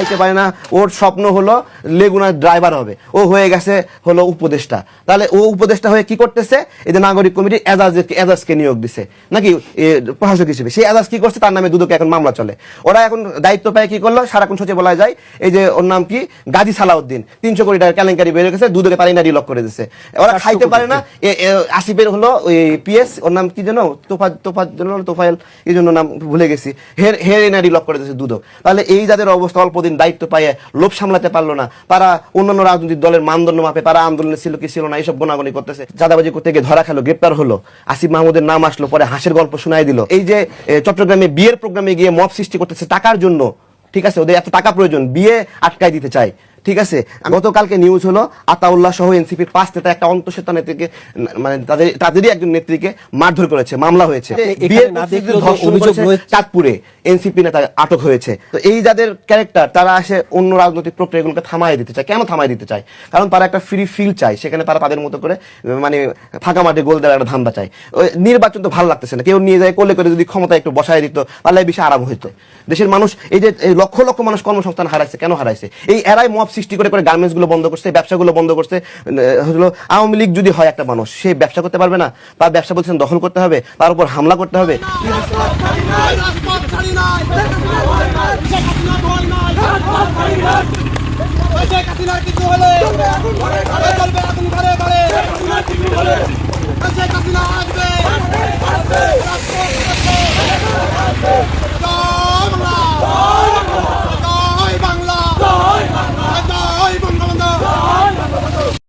খাইতে পারে না। ওর স্বপ্ন হলো লেগুনার ড্রাইভার হবে। ও হয়ে গেছে হলো উপদেষ্টা। তাহলে ও উপদেষ্টা হয়ে কি করতেছে? এই যে নাগরিক কমিটি এজাজ এজাজকে নিয়োগ দিছে। নাকি প্রশাসক হিসেবে? সেই এজাজ কি করছে? তার নামে দুদকে এখন মামলা চলে। ওরা এখন দায়িত্ব পায় কি করল? সারাক্ষণ সচিব বলা যায়। এই যে ওর নাম কি? গাজী সালাউদ্দিন। তিনশো কোটি টাকার কেলেঙ্কারি বেড়ে গেছে দুদকে পারি না রিলক করে দিছে। ওরা খাইতে পারে না। আসিফের হলো ওই পিএস ওর নাম কি জানো তোফা তোফা জন্য তোফাইল এই জন্য নাম ভুলে গেছি। হের হের এনারি লক করে দিয়েছে দুদক। তাহলে এই যাদের অবস্থা অল্প দিন দায়িত্ব পাইয়ে লোভ সামলাতে পারল না, তারা অন্যান্য রাজনৈতিক দলের মানদণ্ড মাপে, তারা আন্দোলনে ছিল কি ছিল না, এইসব গোনাগুনি করতেছে। চাঁদাবাজি করতে গিয়ে ধরা খেলো, গ্রেপ্তার হলো। আসিফ মাহমুদের নাম আসলো, পরে হাসের গল্প শোনাই দিল। এই যে চট্টগ্রামে বিয়ের প্রোগ্রামে গিয়ে মব সৃষ্টি করতেছে টাকার জন্য, ঠিক আছে? ওদের এত টাকা প্রয়োজন, বিয়ে আটকায় দিতে চায়। ঠিক আছে? গতকালকে নিউজ হলো আতাউল্লাহ সহ এনসিপির পাঁচ নেতা একটা অন্তঃসত্ত্বা নেত্রীকে মানে তাদের তাদেরই একজন নেত্রীকে মারধর করেছে মামলা হয়েছে। চাঁদপুরে এনসিপি নেতা আটক হয়েছে। তো এই যাদের ক্যারেক্টার তারা আসে অন্য রাজনৈতিক প্রক্রিয়াগুলোকে থামায় দিতে চায়। কেন থামায় দিতে চায়? কারণ তারা একটা ফ্রি ফিল চায় সেখানে তারা তাদের মতো করে মানে ফাঁকা মাঠে গোল দেওয়ার একটা ধান্দা চায়। নির্বাচন তো ভালো লাগতেছে না। কেউ নিয়ে যায় কোলে করে যদি ক্ষমতা একটু বসায় দিত তাহলে বেশি আরাম হইতো। দেশের মানুষ এই যে লক্ষ লক্ষ মানুষ কর্মসংস্থান হারাইছে কেন হারাইছে? এই এরাই মব সৃষ্টি করে করে গার্মেন্টসগুলো বন্ধ করছে, ব্যবসাগুলো বন্ধ করছে হলো আওয়ামী লীগ যদি হয় একটা মানুষ, সে ব্যবসা করতে পারবে না, বা ব্যবসা বলছেন দখল করতে হবে, তার উপর হামলা করতে হবে। রাজপথ ছাড়ি